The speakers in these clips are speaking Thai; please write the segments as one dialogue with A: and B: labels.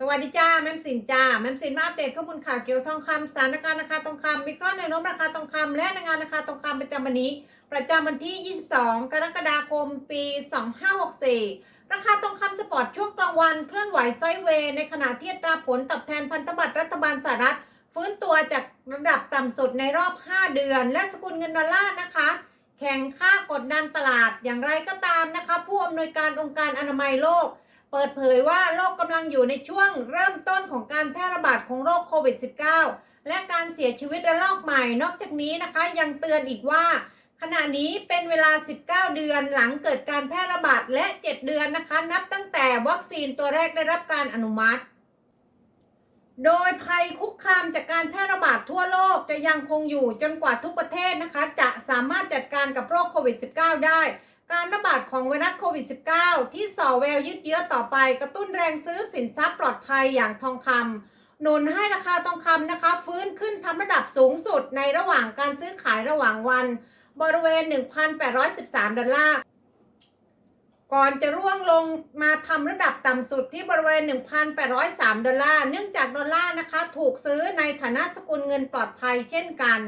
A: สวัสดีจ้าแม่มสินจ้าแม่มสินมาอัปเดตข้อมูลข่าวเกี่ยวกับทองคำสถานการณ์ราคาทองคำมีข้อแนวโน้มราคาทองคำและแนวโน้มราคาทองคำประจำวันนี้ ประจำวันที่ 22 กรกฎาคม ปี 2564 ราคาทองคำสปอร์ตช่วงกลางวันเคลื่อนไหวไซด์เวย์ในขณะที่อัตราผลตอบแทนพันธบัตรรัฐบาลสหรัฐ ฟื้นตัวจากระดับต่ำสุดในรอบ 5 เดือน และสกุลเงินดอลลาร์นะคะ แข่งค่ากดดันตลาดอย่างไรก็ตามนะคะ ผู้อำนวยการองค์การอนามัยโลก เปิดเผยว่าโลกกำลังอยู่ในช่วงเริ่มต้นของการแพร่ระบาดของโรคโควิด -19 และการเสียชีวิตระลอกใหม่ นอกจากนี้นะคะ ยังเตือนอีกว่า ขณะนี้เป็นเวลา 19 เดือนหลังเกิดการแพร่ระบาดและ 7 เดือนนะคะ นับตั้งแต่วัคซีนตัวแรกได้รับการอนุมัติ โดยภัยคุกคามจากการแพร่ระบาดทั่วโลกจะยังคงอยู่จนกว่าทุกประเทศนะคะ จะสามารถจัดการกับโรคโควิด -19 ได้ การระบาดของไวรัสโควิด -19 ที่ส่อแววยืดเยื้อต่อไป กระตุ้นแรงซื้อสินทรัพย์ปลอดภัยอย่างทองคำหนุนให้ราคาทองคำนะคะ ฟื้นขึ้นทำระดับสูงสุดในระหว่างการซื้อขายระหว่างวัน บริเวณ 1,813 ดอลลาร์ก่อนจะร่วงลงมาทำระดับต่ำสุดที่บริเวณ 1,803 ดอลลาร์ เนื่องจากดอลลาร์นะคะ ถูกซื้อในฐานะสกุลเงินปลอดภัยเช่นกัน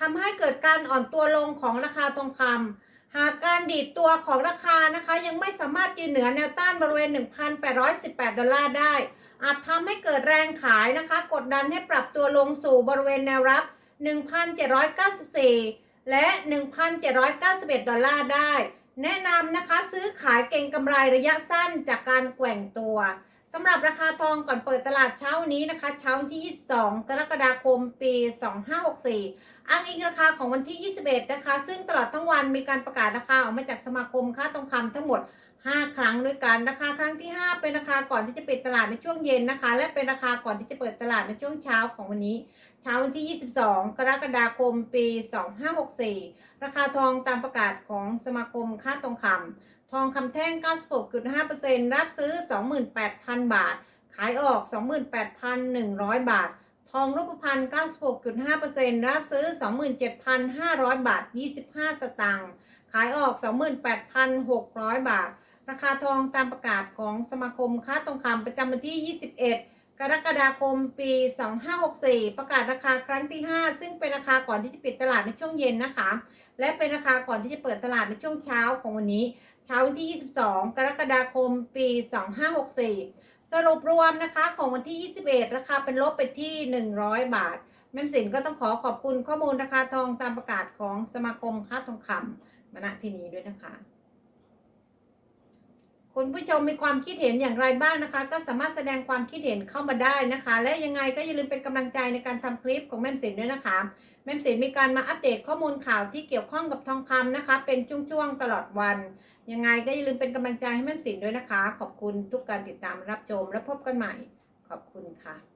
A: ทำให้เกิดการอ่อนตัวลงของราคาทองคำ หากการดีดตัวของราคานะคะ ยังไม่สามารถยืนเหนือแนวต้านบริเวณ 1,818 ดอลลาร์ได้ อาจทำให้เกิดแรงขายนะคะ กดดันให้ปรับตัวลงสู่บริเวณแนวรับ 1,794 และ 1,791 ดอลลาร์ได้ แนะนำนะคะซื้อขายเก่งกำไรระยะสั้นจากการแกว่งตัว สำหรับราคาทองก่อนเปิดตลาดเช้านี้นะคะ เช้าวันที่ 22 กรกฎาคม ปี 2564 อ้างอิงราคาของวันที่ 21 นะคะ ซึ่งตลอดทั้งวันมีการประกาศราคาออกมาจากสมาคมค้าทองคำทั้งหมด 5 ครั้งด้วยกันราคาครั้งที่ 5 เป็นราคาก่อนที่จะปิดตลาดในช่วงเย็นนะคะ และเป็นราคาก่อนที่จะเปิดตลาดในช่วงเช้าของวันนี้ เช้าวันที่ 22 กรกฎาคม ปี 2564 ราคาทองตามประกาศของสมาคมค้าทองคำ ทองคำแท่ง 96.5%รับซื้อ 28,000 บาท ขายออก 28,100 บาท ทองรูปพรรณ96.5%รับซื้อ 27,500 บาท 25 สตางค์ขายออก 28,600 บาท ราคาทองตามประกาศของสมาคมค้าทองคำประจำวันที่ 21กรกฎาคมปี 2564 ประกาศราคาครั้งที่ 5 ซึ่งเป็นราคาก่อนที่จะปิดตลาดในช่วงเย็นนะคะ และเป็นราคาก่อนที่จะเปิดตลาดในช่วงเช้าของวันนี้ เช้าวันที่ 22 กรกฎาคม ปี 2564 สรุปรวมนะคะของวันที่ 21 ราคาเป็นลบไปที่ 100 บาท แม่สินก็ต้องขอขอบคุณข้อมูลราคาทองตามประกาศของสมาคมค้าทองคำมาณที่นี้ด้วยนะคะ คุณผู้ชมมีความคิดเห็นอย่างไรบ้างนะคะ ก็สามารถแสดงความคิดเห็นเข้ามาได้นะคะ และยังไงก็อย่าลืมเป็นกำลังใจในการทำคลิปของแม่สินด้วยนะคะ แม่มสินมีการมาอัปเดตข้อมูลข่าวที่เกี่ยวข้องกับทองคำนะคะ เป็นช่วงๆตลอดวัน ยังไงก็อย่าลืมเป็นกำลังใจให้แม่มสินด้วยนะคะ ขอบคุณทุกการติดตามรับชมและพบกันใหม่ ขอบคุณค่ะ